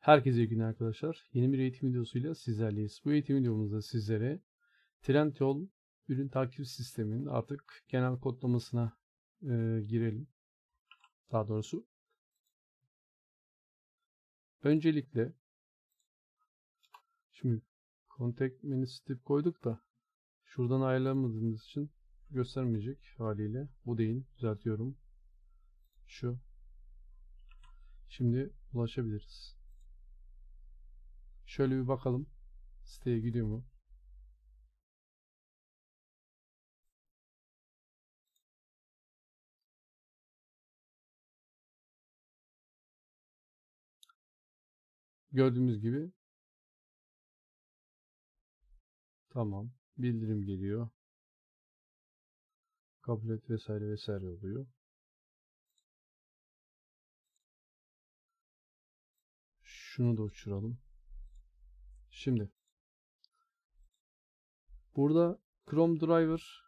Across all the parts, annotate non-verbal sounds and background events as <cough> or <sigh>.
Herkese iyi günler arkadaşlar. Yeni bir eğitim videosuyla sizlerleyiz. Bu eğitim videomuzda sizlere Trendyol ürün takip sisteminin artık genel kodlamasına e, girelim. Daha doğrusu. Öncelikle şimdi contact menüsü tip koyduk da şuradan ayarlamadığımız için göstermeyecek haliyle. Bu değil. Düzeltiyorum. Şu. Şimdi ulaşabiliriz. Şöyle bir bakalım. Siteye gidiyor mu? Gördüğümüz gibi tamam. Bildirim geliyor. Kabul et vesaire vesaire oluyor. Şunu da uçuralım. Şimdi burada Chrome Driver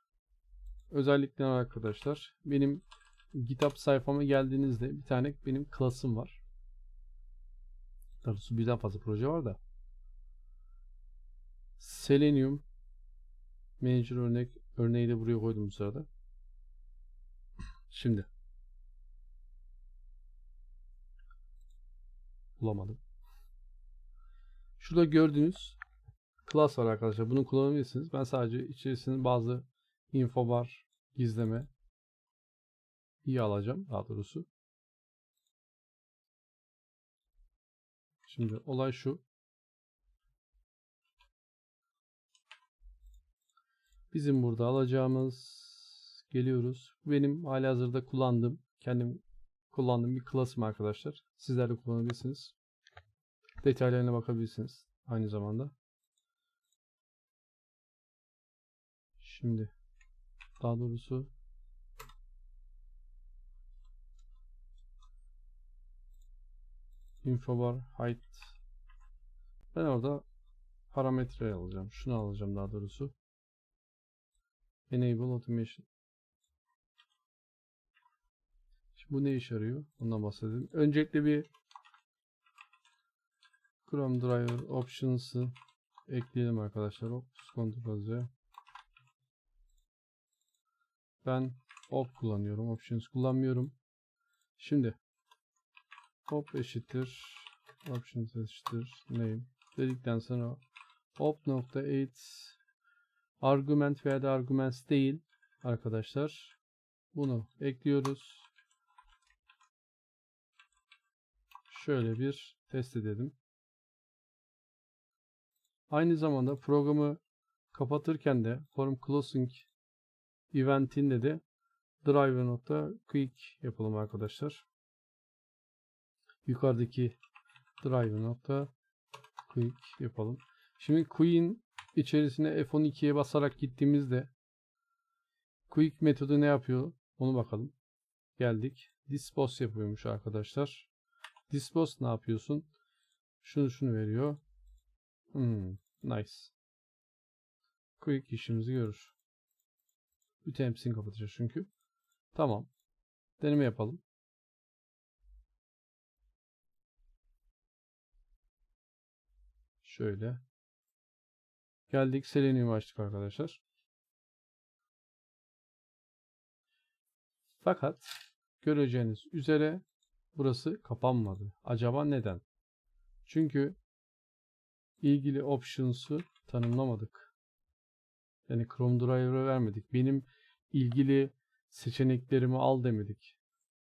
özellikleri arkadaşlar. Benim GitHub sayfama geldiğinizde bir tane benim klasım var. Doğrusu birden fazla proje var da. Selenium Manager örnek örneği de buraya koydum bu sırada. Şimdi bulamadım. Şurada gördüğünüz class var arkadaşlar. Bunu kullanabilirsiniz. Ben sadece içerisinde bazı info bar, gizleme iyi alacağım daha doğrusu. Şimdi olay şu. Bizim burada alacağımız geliyoruz. Benim hali hazırda kullandığım, kendim kullandığım bir klasım arkadaşlar. Sizler de kullanabilirsiniz. Detaylarına bakabilirsiniz aynı zamanda. Şimdi daha doğrusu info bar height ben orada parametre alacağım. Şunu alacağım daha doğrusu. Enable automation. Şimdi bu ne işe yarıyor? Ondan bahsedelim. Öncelikle bir Chrome Driver Options'ı ekleyelim arkadaşlar. Optus Control Ben op kullanıyorum. Options kullanmıyorum. Şimdi op eşittir options eşittir name dedikten sonra op.8 argument veya da arguments değil arkadaşlar. Bunu ekliyoruz. Şöyle bir test edelim. Aynı zamanda programı kapatırken de form closing eventinde de driver.quick yapalım arkadaşlar. Yukarıdaki driver.quick yapalım. Şimdi quick'in içerisine F12'ye basarak gittiğimizde quick metodu ne yapıyor? Onu bakalım. Geldik. Dispose yapıyormuş arkadaşlar. Dispose ne yapıyorsun? Şunu şunu veriyor. Hmm, nice. Quick işimizi görür. Bütün hepsini kapatacağız çünkü. Tamam. Deneme yapalım. Şöyle. Geldik. Selenium açtık arkadaşlar. Fakat göreceğiniz üzere burası kapanmadı. Acaba neden? Çünkü ilgili options'u tanımlamadık. Yani Chrome Driver'a vermedik. Benim ilgili seçeneklerimi al demedik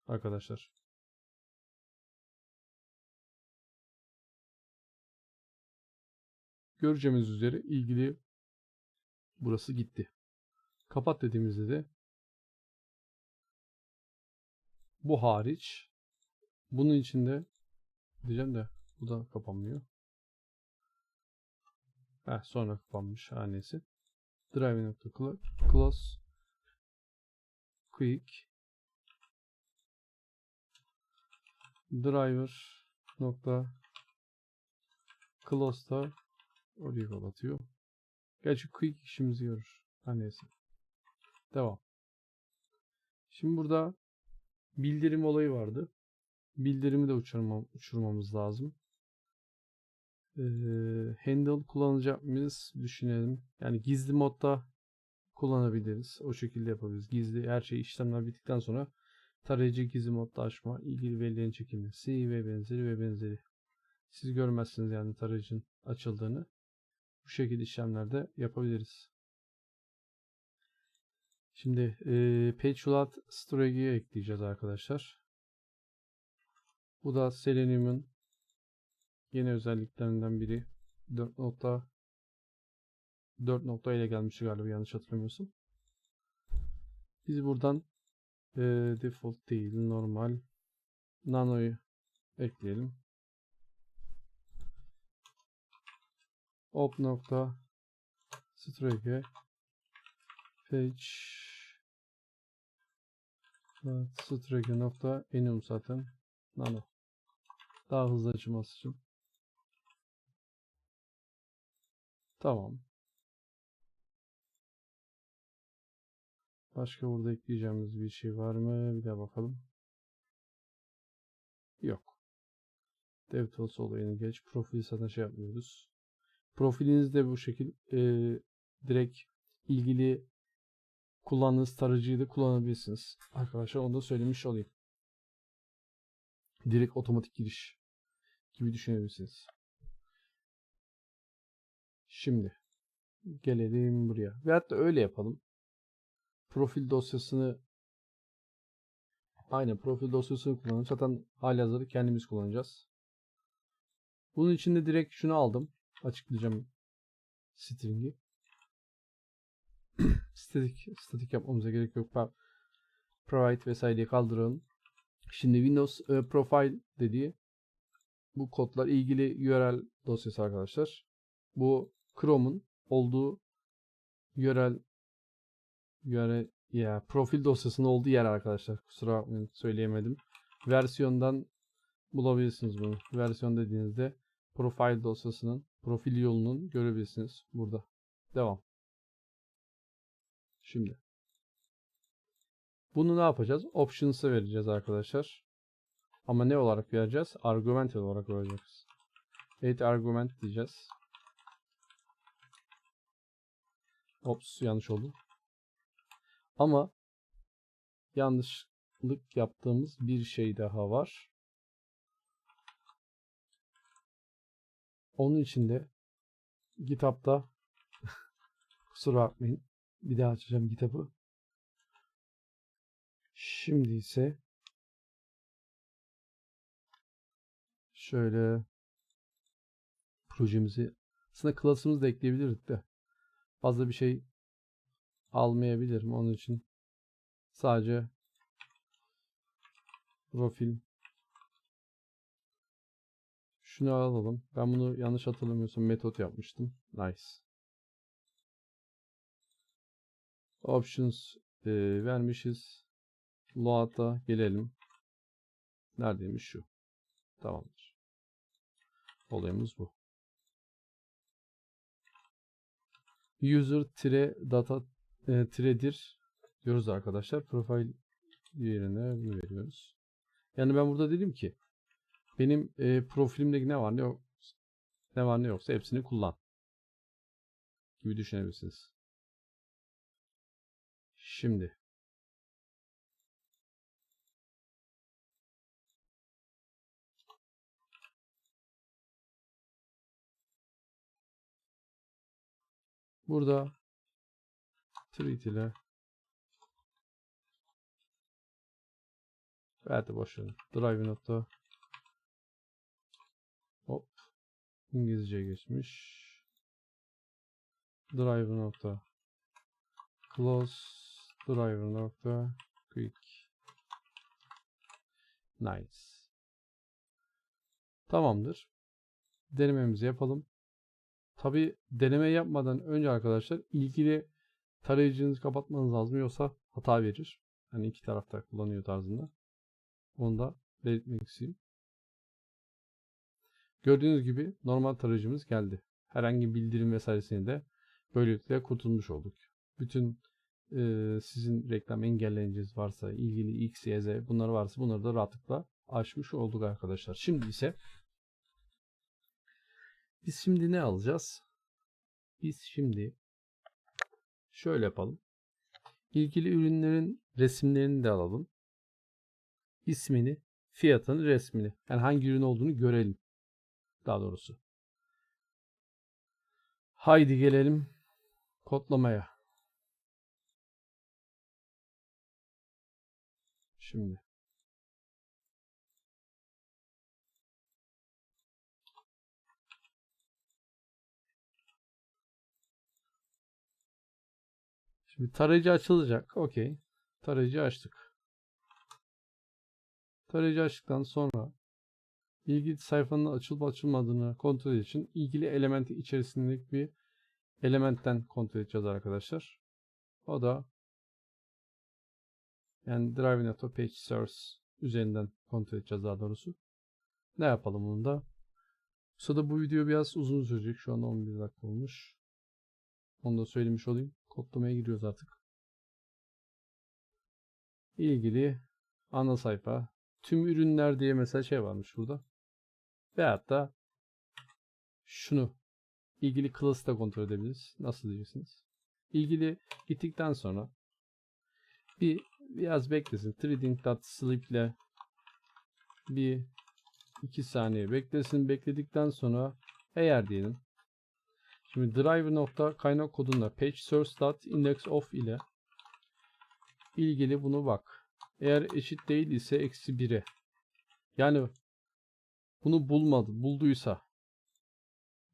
arkadaşlar. Göreceğimiz üzere ilgili burası gitti. Kapat dediğimizde de bu hariç bunun içinde diyeceğim de bu da kapanmıyor. Heh, sonra kapanmış hanesi. Driving.close quick driver nokta close da orayı kapatıyor. Gerçi quick işimizi görür. Her. Devam. Şimdi burada bildirim olayı vardı. Bildirimi de uçurmam, uçurmamız lazım. Handle kullanacak mıyız? Düşünelim. Yani gizli modda kullanabiliriz. O şekilde yapabiliriz. Gizli her şey işlemler bittikten sonra tarayıcı gizli modda açma, ilgili verilerin çekilmesi ve benzeri ve benzeri. Siz görmezsiniz yani tarayıcının açıldığını. Bu şekilde işlemlerde yapabiliriz. Şimdi e, PageLoad Strategy'ye ekleyeceğiz arkadaşlar. Bu da Selenium'un yeni özelliklerinden biri. 4 nokta 4 nokta ile gelmişti galiba yanlış hatırlamıyorsam. Biz buradan e, default değil normal nano'yu ekleyelim. op nokta strategy page strategy nokta enum zaten nano daha hızlı açılması için tamam başka burada ekleyeceğimiz bir şey var mı bir daha bakalım yok DevTools olayını geç profil zaten şey yapmıyoruz profilinizde bu şekil e, direkt ilgili kullandığınız tarayıcıyı da kullanabilirsiniz. Arkadaşlar onu da söylemiş olayım. Direkt otomatik giriş gibi düşünebilirsiniz. Şimdi gelelim buraya. Ve hatta öyle yapalım. Profil dosyasını aynen profil dosyasını kullanalım. Zaten hali hazırda kendimiz kullanacağız. Bunun için de direkt şunu aldım. Açıklayacağım string'i. <clears throat> statik, statik yapmamıza gerek yok. Provide vesaireyi kaldıralım. Şimdi Windows e, Profile dediği bu kodlar ilgili URL dosyası arkadaşlar. Bu Chrome'un olduğu URL URL ya profil dosyasının olduğu yer arkadaşlar. Kusura bakmayın söyleyemedim. Versiyondan bulabilirsiniz bunu. Versiyon dediğinizde profil dosyasının profil yolunun görebilirsiniz burada. Devam. Şimdi. Bunu ne yapacağız? Options'a vereceğiz arkadaşlar. Ama ne olarak vereceğiz? Argument olarak vereceğiz. Evet argument diyeceğiz. Ops yanlış oldu. Ama yanlışlık yaptığımız bir şey daha var. Onun için de GitHub'da <laughs> kusura bakmayın. Bir daha açacağım kitabı. Şimdi ise şöyle projemizi aslında klasımızı da ekleyebilirdik de fazla bir şey almayabilirim onun için sadece profil şunu alalım. Ben bunu yanlış hatırlamıyorsam metot yapmıştım. Nice. Options e, vermişiz. Load'a gelelim. Neredeymiş şu? Tamamdır. Olayımız bu. User tire data e, tiredir diyoruz arkadaşlar. Profil yerine bunu veriyoruz. Yani ben burada dedim ki benim e, profilimde ne var ne yok ne var ne yoksa hepsini kullan gibi düşünebilirsiniz. Şimdi burada treat ile. Verdi boşuna drive nokta hop. İngilizce geçmiş. Driver nokta close. Driver nokta quick. Nice. Tamamdır. Denememizi yapalım tabi deneme yapmadan önce arkadaşlar ilgili tarayıcınızı kapatmanız lazım yoksa hata verir. Hani iki tarafta kullanıyor tarzında. Onu da belirtmek istedim gördüğünüz gibi normal tarayıcımız geldi. Herhangi bildirim vesairesini de böylelikle kurtulmuş olduk. Bütün e, sizin reklam engelleyiciniz varsa ilgili X, Y, Z bunlar varsa bunları da rahatlıkla aşmış olduk arkadaşlar. Şimdi ise Biz şimdi ne alacağız? Biz şimdi şöyle yapalım. İlgili ürünlerin resimlerini de alalım. İsmini, fiyatını, resmini. Yani hangi ürün olduğunu görelim. Daha doğrusu. Haydi gelelim kodlamaya. Şimdi. Şimdi tarayıcı açılacak. Okey. Tarayıcı açtık. Tarayıcı açtıktan sonra ilgili sayfanın açılıp açılmadığını kontrol için ilgili elementi içerisindeki bir elementten kontrol edeceğiz arkadaşlar. O da yani Driving Auto Page Source üzerinden kontrol edeceğiz daha doğrusu. Ne yapalım bunu da? Bu sırada bu video biraz uzun sürecek. Şu an 11 dakika olmuş. Onu da söylemiş olayım. Kodlamaya giriyoruz artık. İlgili ana sayfa. Tüm ürünler diye mesela şey varmış burada. Veyahut da şunu ilgili class'ı da kontrol edebiliriz. Nasıl diyeceksiniz? İlgili gittikten sonra bir biraz beklesin. Trading.sleep ile bir iki saniye beklesin. Bekledikten sonra eğer diyelim Şimdi driver nokta kaynak kodunda page source index of ile ilgili bunu bak. Eğer eşit değil ise eksi 1'e. Yani bunu bulmadı. Bulduysa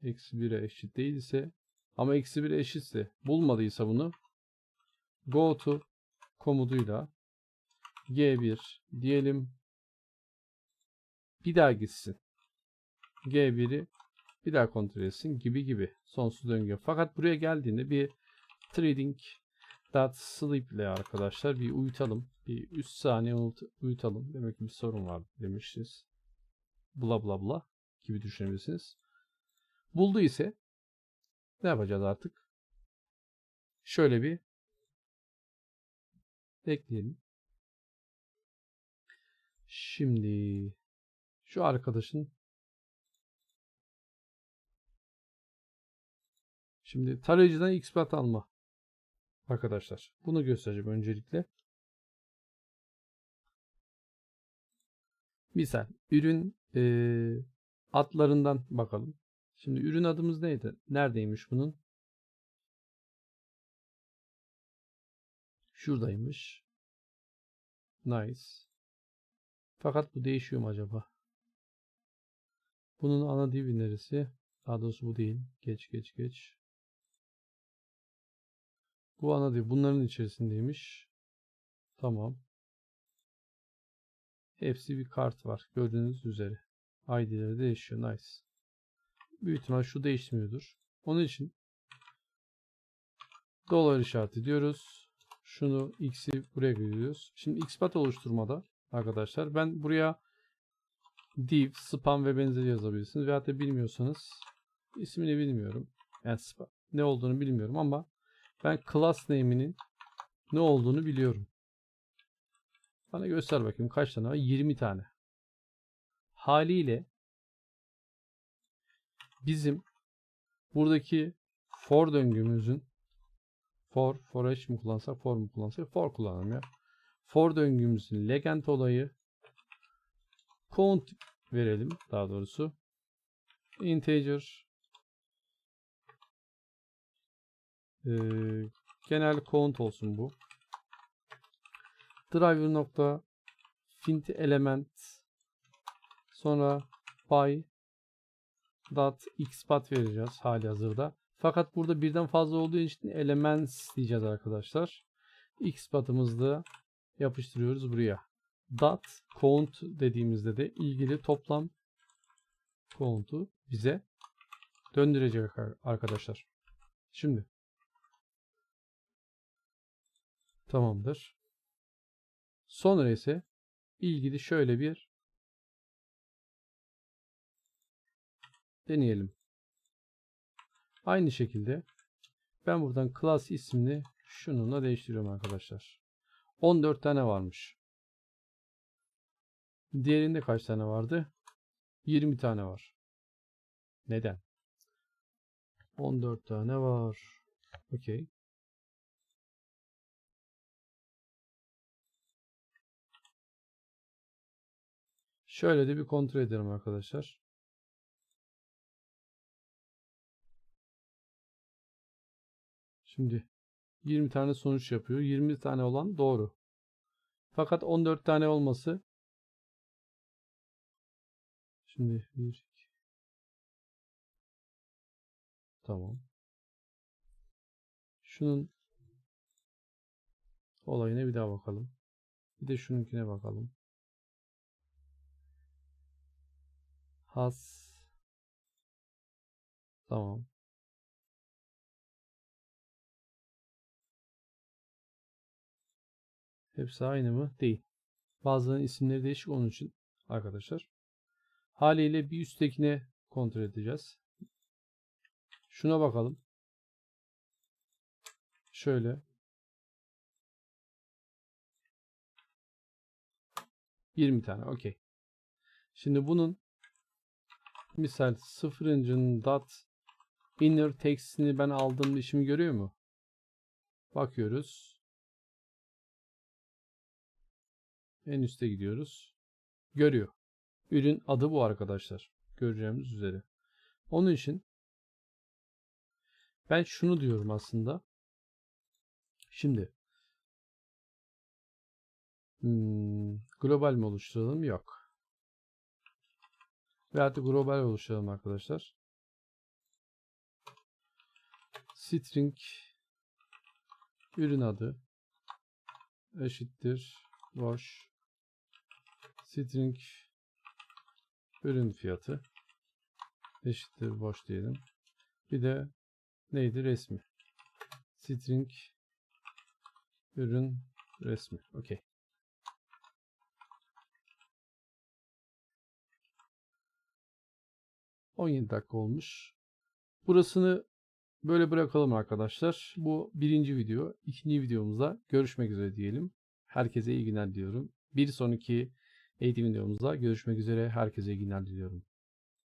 eksi 1'e eşit değil ise ama eksi 1'e eşitse bulmadıysa bunu go to komutuyla G1 diyelim bir daha gitsin. G1'i bir daha kontrol etsin gibi gibi sonsuz döngü. Fakat buraya geldiğinde bir trading dot sleep ile arkadaşlar bir uyutalım. Bir 3 saniye uyutalım. Demek ki bir sorun var demişiz. Bla bla bla gibi düşünebilirsiniz. Buldu ise ne yapacağız artık? Şöyle bir bekleyelim. Şimdi şu arkadaşın Şimdi tarayıcıdan xbat alma. Arkadaşlar bunu göstereceğim öncelikle. Misal ürün e, adlarından bakalım. Şimdi ürün adımız neydi? Neredeymiş bunun? Şuradaymış. Nice. Fakat bu değişiyor mu acaba? Bunun ana divi neresi? Daha doğrusu bu değil. Geç geç geç. Bu ana div bunların içerisindeymiş. Tamam. Hepsi bir kart var. Gördüğünüz üzere. ID'leri değişiyor. Nice. Büyük ihtimal şu değişmiyordur. Onun için dolar işareti diyoruz. Şunu x'i buraya koyuyoruz. Şimdi xpat oluşturmada arkadaşlar ben buraya div, spam ve benzeri yazabilirsiniz. Veyahut da bilmiyorsanız ismini bilmiyorum. Yani spam, ne olduğunu bilmiyorum ama ben class name'inin ne olduğunu biliyorum. Bana göster bakayım kaç tane var? 20 tane. Haliyle bizim buradaki for döngümüzün for, for each mi kullansak, for mu kullansak? For kullanalım ya. For döngümüzün legend olayı count verelim daha doğrusu. Integer Ee, genel count olsun bu. Driver nokta fint element sonra by dot xpath vereceğiz hali hazırda. Fakat burada birden fazla olduğu için elements diyeceğiz arkadaşlar. xpath'ımızı da yapıştırıyoruz buraya. Dot count dediğimizde de ilgili toplam count'u bize döndürecek arkadaşlar. Şimdi Tamamdır. Sonra ise ilgili şöyle bir deneyelim. Aynı şekilde ben buradan class ismini şununla değiştiriyorum arkadaşlar. 14 tane varmış. Diğerinde kaç tane vardı? 20 tane var. Neden? 14 tane var. Okey. Şöyle de bir kontrol edelim arkadaşlar. Şimdi 20 tane sonuç yapıyor. 20 tane olan doğru. Fakat 14 tane olması Şimdi 1 2 Tamam. Şunun olayına bir daha bakalım. Bir de şununkine bakalım. Has. Tamam. Hepsi aynı mı? Değil. Bazılarının isimleri değişik onun için arkadaşlar. Haliyle bir üsttekine kontrol edeceğiz. Şuna bakalım. Şöyle. Yirmi tane. Okey. Şimdi bunun misal sıfırıncının dot inner text'ini ben aldığım işimi görüyor mu? Bakıyoruz. En üste gidiyoruz. Görüyor. Ürün adı bu arkadaşlar. Göreceğimiz üzere. Onun için ben şunu diyorum aslında. Şimdi hmm, global mi oluşturalım? Yok. Veyahut da global oluşturalım arkadaşlar. String ürün adı eşittir boş string ürün fiyatı eşittir boş diyelim. Bir de neydi resmi? String ürün resmi. Okey. ...17 dakika olmuş. Burasını böyle bırakalım arkadaşlar. Bu birinci video. İkinci videomuzda görüşmek üzere diyelim. Herkese iyi günler diliyorum. Bir sonraki eğitim videomuzda görüşmek üzere. Herkese iyi günler diliyorum.